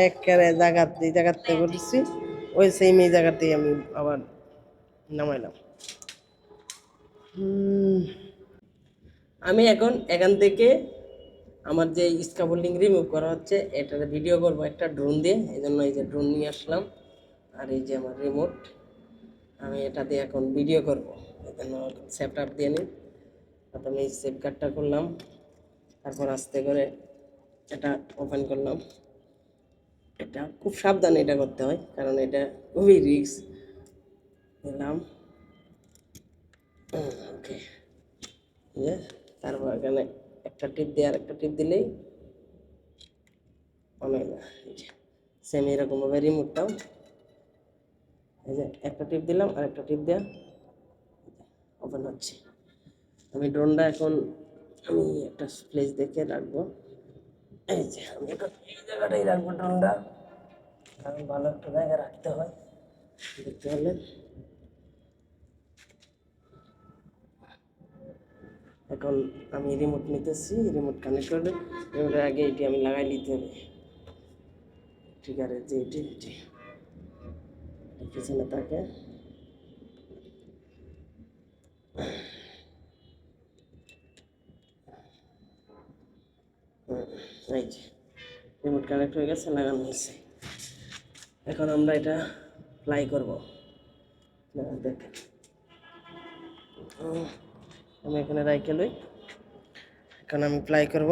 একেবারে এই জায়গাতে করেছি ওই সেম এই জায়গাতেই আমি আবার নামাইলাম। আমি এখন এখান থেকে আমার যে স্কাফোল্ডিং রিমুভ করা হচ্ছে, এটার ভিডিও করব একটা ড্রোন দিয়ে এই জন্য এই যে ড্রোন নিয়ে আসলাম, আর এই যে আমার রিমোট আমি এটা দিয়ে এখন ভিডিও করব। এই জন্য সেট আপ দিয়ে নিই। প্রথমে এই সেফ কার্ডটা করলাম, তারপর আস্তে করে এটা ওপেন করলাম। এটা খুব সাবধানে এটা করতে হয়, কারণ এটা খুবই রিস্ক দিলাম ওকে তারপর এখানে একটা টিপ দিয়ে আর একটা টিপ দিলেই অনেক সেম এরকমভাবে রিমোটটাও এই যে, একটা টিপ দিলাম আর একটা টিপ দেওয়া ওপেন হচ্ছে। আমি ড্রোনটা এখন, আমি একটা প্লেস দেখে রাখব। এই যে, আমি এই জায়গাটাই রাখব ড্রোনটা কারণ ভালো একটা জায়গায় রাখতে হয়, দেখতে পারলেন এখন আমি রিমোট নিতেছি রিমোট কানেক্ট করলে রিমোটের আগে এটি আমি লাগাই নিতে হবে। ঠিক আছে যে এটি এটি পিছনে তাকে হুম, এই যে রিমোট কানেক্ট হয়ে গেছে লাগানো হয়েছে। এখন আমরা এটা ফ্লাই করব। দেখেন। আমি এখানে রাইকে লই। এখন আমি ফ্লাই করব।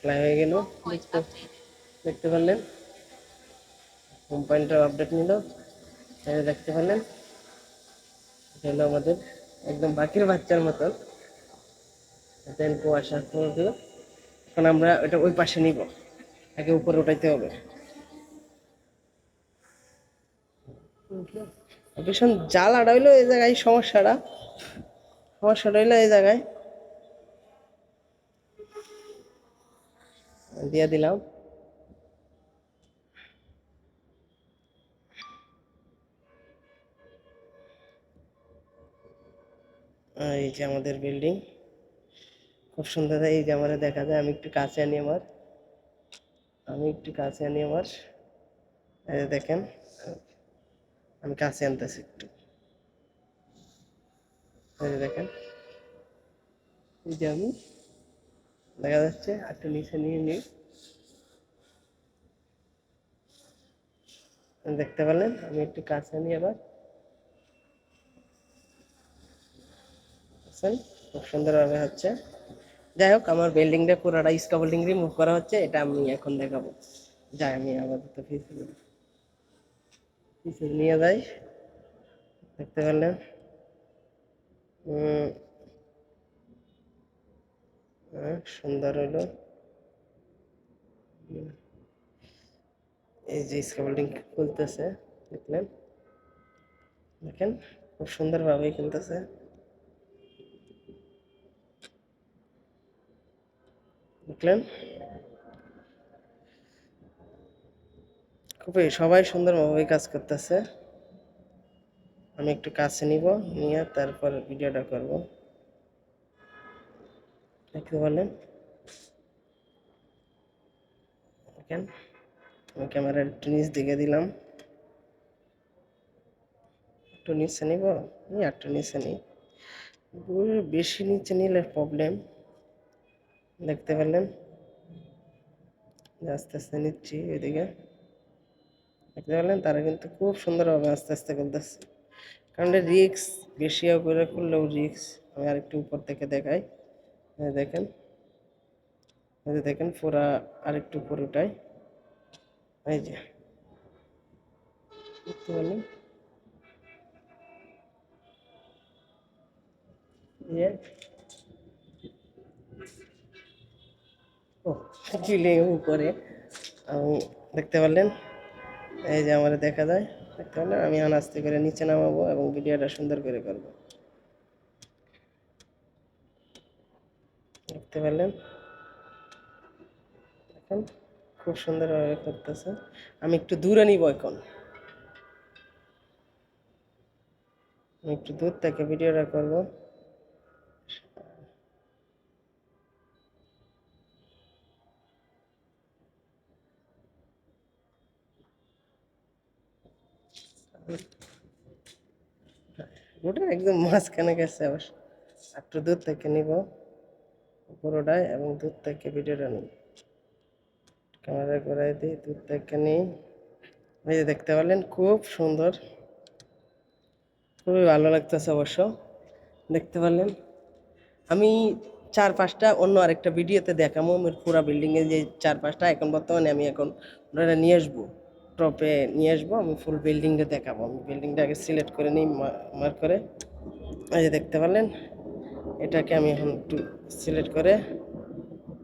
ফ্লাই হয়ে গেল। দেখতে পারলেন? হোম আপডেট নিল। যে দেখতে পারলেন এটা হলো আমাদের একদম বাকির বাচ্চার মতন দেন কুয়াশা দিল এখন আমরা এটা ওই পাশে নিব। আগে উপরে উঠাইতে হবে। ভীষণ জ্বালাটা হইল এই জায়গায়, সমস্যাটা। সমস্যা রইল এই জায়গায়। দিয়ে দিলাম। এই যে আমাদের বিল্ডিং খুব সুন্দর এই যে আমার দেখা যায়, আমি একটু কাছে আনি আমার। আমি একটু কাছে আনি আমার। দেখেন, আমি কাছে আনতেছি একটু। দেখেন, এই যে আমি, দেখা যাচ্ছে একটু নিচে নিয়ে নিই। দেখতে পেলেন আমি একটু কাছে নিই আবার। বুঝছেন? খুব সুন্দরভাবে হচ্ছে। যাই হোক আমার বিল্ডিংটা পুরোটা স্কাফোল্ডিং রিমুভ করা হচ্ছে এটা আমি এখন দেখাবো। যাই আমি আপাতত পিছনে পিছনে নিয়ে যাই। দেখতে পারলেন হ্যাঁ, সুন্দর হুম। এই যে স্কাফোল্ডিং খুলতেছে দেখলেন? দেখেন খুব সুন্দরভাবে খুলতেছে। দেখলেন? খুবই, সবাই সুন্দরভাবে কাজ করতেছে। আমি একটু কাছে নিব, নিয়ে তারপর ভিডিওটা করব। দেখতে পারলেন দেখেন, আমি ক্যামেরার একটু নিচ দিকে দিলাম। একটু নিচে নিব? একটু নিচে নিই। বেশি নিচে নিলে প্রবলেম দেখতে পেলেন। আস্তে আস্তে নিচ্ছি এদিকে। দেখতে পেলেন? তারা কিন্তু খুব সুন্দরভাবে আস্তে আস্তে করতেছে। কারণ রিক্স বেশি করে করলেও রিক্স আমি আরেকটু উপর থেকে দেখাই। দেখেন। এই যে দেখেন, পুরা আরেকটু উপর উঠাই। এই যে। দেখতে পেলেন? এই বিল্ডিং উপরে। আমি দেখতে পারলেন? এই যে আমার দেখা যায়, দেখতে পারলেন? আমি আনাস্তে করে নিচে নামাবো এবং ভিডিওটা সুন্দর করে করব। দেখতে পারলেন? দেখেন খুব সুন্দরভাবে করতেছে। আমি একটু দূরে নিব এখন। আমি একটু দূর থেকে ভিডিওটা করব। ওটা একদম মাঝখানে গেছে অবশ্য একটু দূর থেকে নিব পুরোটাই এবং দূর থেকে ভিডিওটা নিই ক্যামেরা ঘুরাই দিই, দূর থেকে নিই। এই যে দেখতে পারলেন, খুব সুন্দর। খুবই ভালো লাগতেছে অবশ্য। দেখতে পারলেন? আমি চার পাঁচটা অন্য আরেকটা ভিডিওতে দেখাবো আমার পুরো বিল্ডিংয়ে যে চার পাঁচটা এখন বর্তমানে আমি এখন ওটা নিয়ে আসব। টপে নিয়ে আসব, আমি ফুল বিল্ডিংটা দেখাবো। আমি বিল্ডিংটা আগে সিলেক্ট করে নিই মার্ক করে। এই যে দেখতে পারলেন, এটাকে আমি এখন একটু সিলেক্ট করে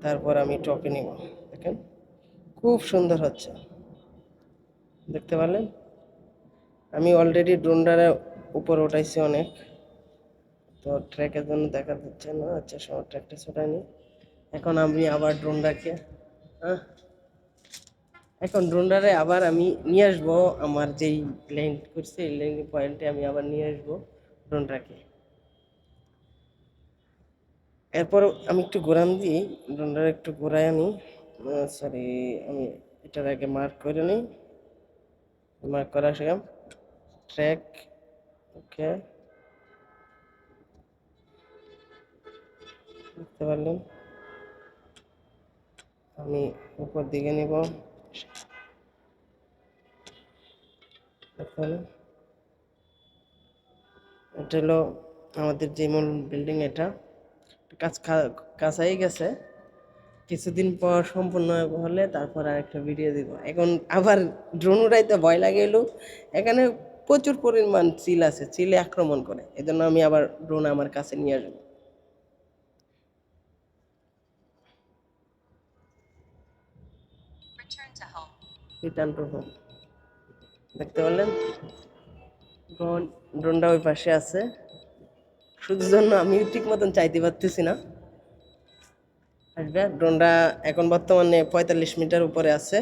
তারপর আমি টপে নিব। দেখেন, খুব সুন্দর হচ্ছে। দেখতে পারলেন? আমি অলরেডি ড্রোনটার উপর উঠাইছি অনেক। তো ট্র্যাকের জন্য দেখা যাচ্ছে না আচ্ছা সময় ট্র্যাকটা ছোটাইনি এখন আমি আবার ড্রোনটাকে হ্যাঁ? এখন ড্রোনটারে আবার আমি নিয়ে আসব, আমার যেই ল্যান্ড করছে, এই ল্যান্ডিং পয়েন্টে আমি আবার নিয়ে আসব ড্রোনটাকে। এরপর আমি একটু ঘোরান দিই ড্রোনটারে একটু ঘোরাই আনি সরি আমি এটার আগে মার্ক করে নিই। মার্ক করা শিখাম ট্র্যাক ওকে দেখতে পারলেন? আমি উপর দিকে নিব। দেখতে এটা হলো আমাদের যে মূল বিল্ডিং এটা। কাজ কাছাই গেছে। কিছুদিন পর সম্পূর্ণ হলে তারপর আরেকটা ভিডিও দিব। এখন আবার ড্রোন উড়াইতে ভয় লাগে এলো এখানে প্রচুর পরিমাণ চিল আছে চিলে আক্রমণ করে। এজন্য আমি আবার ড্রোন আমার কাছে নিয়ে আসব. রিটার্ন টু হোম দেখতে পারলেন? ড্রোন ড্রোনটা ওই পাশে আছে। শুধু জন্য আমি ঠিক মতন চাইতে পারতেছি না। আসবে। ড্রোনটা এখন বর্তমানে পঁয়তাল্লিশ মিটার উপরে আছে।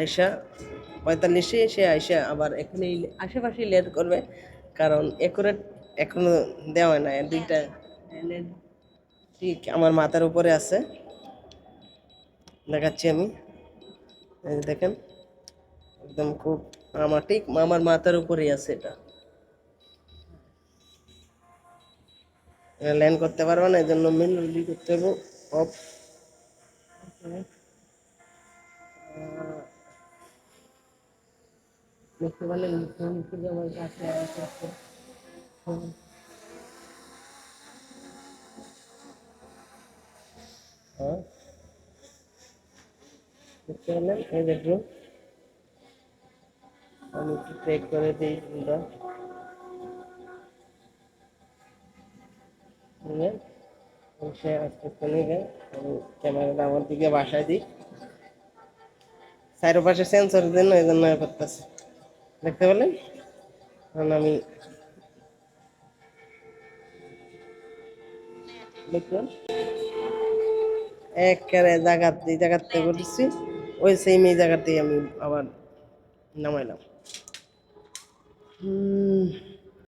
আইসা পঁয়তাল্লিশে সে আইসা আবার এখানে আশেপাশে লেট করবে। কারণ একুরেট এখনও দেওয়া হয় না দুইটা ঠিক আমার মাথার উপরে আছে। দেখাচ্ছি আমি। দেখেন, একদম খুব আমার ঠিক আমার মাথার উপরেই আছে এটা। ল্যান্ড করতে পারব না এই জন্য মেনুয়ালি করতে হবে। অফ পারলেন। হ্যাঁ। দেখতে পেলেন এই দেখুন আমি একটু ট্রেক করে দিই বুঝলেন সে আস্তে আস্তে নিয়ে আমি ক্যামেরাটা আমার দিকে বাসায় দিই। চারোপাশে সেন্সর জন্য এই জন্য করতেছে। দেখতে পেলেন? এখন আমি দেখুন একেবারে জায়গা যে জায়গাতে করেছি, ওই সেম এই জায়গাতেই আমি আবার নামাইলাম। হুম